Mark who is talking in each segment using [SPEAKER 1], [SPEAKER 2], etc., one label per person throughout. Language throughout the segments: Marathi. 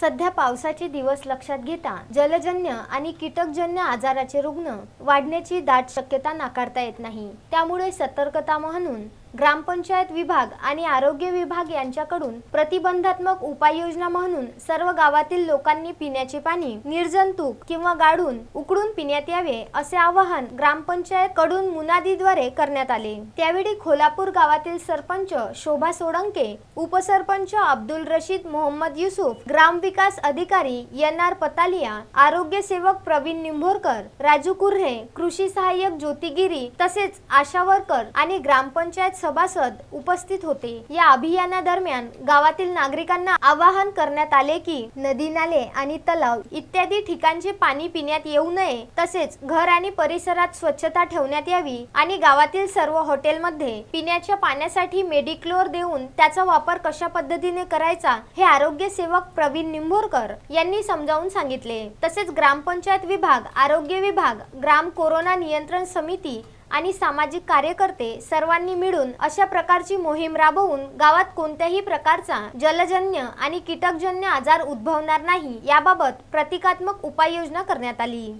[SPEAKER 1] सध्या पावसाचे दिवस लक्षात घेता जलजन्य आणि कीटकजन्य आजाराचे रुग्ण वाढण्याची दाट शक्यता नाकारता येत नाही. त्यामुळे सतर्कता म्हणून ग्रामपंचायत विभाग आणि आरोग्य विभाग यांच्याकडून प्रतिबंधात्मक उपाययोजना म्हणून सर्व गावातील लोकांनी पिण्याचे पाणी निर्जंतुक किंवा गाडून उकडून पिण्यात यावे असे आवाहन ग्रामपंचायत कडून मुनादीद्वारे करण्यात आले. त्यावेळी खोलापूर गावातील सरपंच शोभा सोडंके उपसरपंच अब्दुल रशीद मोहम्मद युसुफ ग्रामविकास अधिकारी एन आर पतालिया आरोग्य सेवक प्रवीण निंभोरकर राजू कुर्हे कृषी सहाय्यक ज्योतिगिरी तसेच आशा वर्कर आणि ग्रामपंचायत सभासद उपस्थित होते. या अभियानादरम्यान गावातील नागरिकांना आवाहन करण्यात आले की नदी नाले आणि तलाव इत्यादी ठिकाणचे पाणी पिण्यात येऊ नये. तसेच घर आणि परिसरात स्वच्छता ठेवण्यात यावी आणि गावातील सर्व हॉटेलमध्ये पिण्याच्या पाण्यासाठी मेडिक्लोर देऊन त्याचा वापर कशा पद्धतीने करायचा हे आरोग्य सेवक प्रवीण निंभोरकर यांनी समजावून सांगितले. तसेच ग्रामपंचायत विभाग आरोग्य विभाग ग्राम कोरोना नियंत्रण समिती आणि सामाजिक कार्यकर्ते सर्वांनी मिळून अशा प्रकारची मोहीम राबवून गावात कोणत्याही प्रकारचा जलजन्य आणि कीटकजन्य आजार उद्भवणार नाही याबाबत प्रतिकात्मक उपाययोजना करण्यात आली.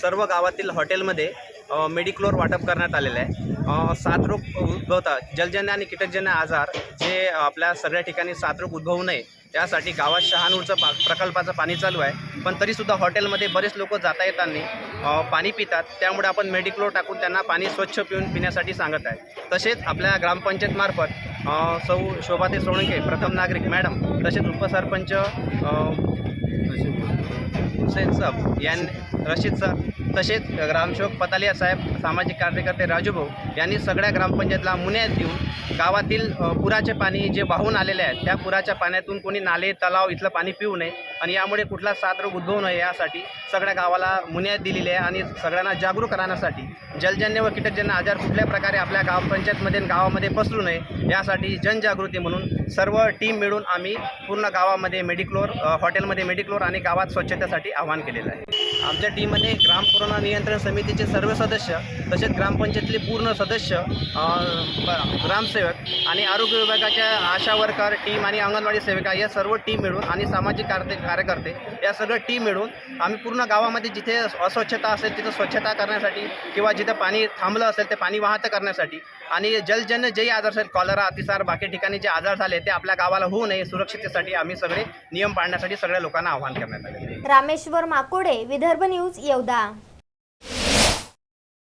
[SPEAKER 2] सर्व गावातील हॉटेलमध्ये मेडिक्लोर वाटप करण्यात आलेलं आहे. सात साथरोग उद्भवतात जलजन्य आणि कीटकजन्य आजार जे आपल्या सगळ्या ठिकाणी साथरोग उद्भवू नये त्यासाठी गावात शहानूरचं पा प्रकल्पाचं पाणी चालू आहे. पण तरीसुद्धा हॉटेलमध्ये बरेच लोक जाता येताना पाणी पितात. त्यामुळे आपण मेडिक्लोर टाकून त्यांना पाणी स्वच्छ पिऊन पिण्यासाठी सांगत आहे. तसेच आपल्या ग्रामपंचायतमार्फत सौ शोभाते सोळंके प्रथम नागरिक मॅडम तसेच उपसरपंच हुसेन साहेब यांनी रशीद साहेब तसेच ग्रामसेवक पतालिया साहेब सामाजिक कार्यकर्ते राजूभाऊ यांनी सगळ्या ग्रामपंचायतला मुन्यात देऊन गावातील पुराचे पाणी जे वाहून आलेले आहे त्या पुराच्या पाण्यातून कोणी नाले तलाव इथलं पाणी पिऊ नये आणि यामुळे कुठला साथरोग उद्भवू नये यासाठी सगळ्या गावाला मुन्याद दिलेली आहे आणि सगळ्यांना जागरूक करण्यासाठी जलजन्य व कीटकजन्य आजार कुठल्या प्रकारे आपल्या ग्रामपंचायतमध्ये आणि गावामध्ये पसरू नये यासाठी जनजागृती म्हणून सर्व टीम मिळून आम्ही पूर्ण गावामध्ये मेडिक्लोर हॉटेलमध्ये मेडिक्लोर आणि गावात स्वच्छतेसाठी आवाहन केलेलं आहे. आमच्या टीममध्ये ग्राम कोरोना नियंत्रण समितीचे सर्व सदस्य तसेच ग्रामपंचायतले पूर्ण सदस्य ग्रामसेवक आणि आरोग्य विभागाच्या आशा वर्कर टीम आणि अंगणवाडी सेविका या सर्व टीम मिळून आणि सामाजिक कार्य कार्यकर्ते या सगळं टीम मिळून आम्ही पूर्ण गावामध्ये जिथे अस्वच्छता असेल तिथं स्वच्छता करण्यासाठी किंवा जिथं पाणी थांबलं असेल ते पाणी वाहतं करण्यासाठी आणि जलजन्य जेही आजार असेल कॉलरा अतिसार बाकी ठिकाणी जे आजार झाले ते आपल्या गावाला होऊ नये सुरक्षितेसाठी आम्ही सगळे नियम पाळण्यासाठी सगळ्या लोकांना आवाहन करण्यात आले
[SPEAKER 1] रामेश्वर माकोडे विदर्भ न्यूज येवदा.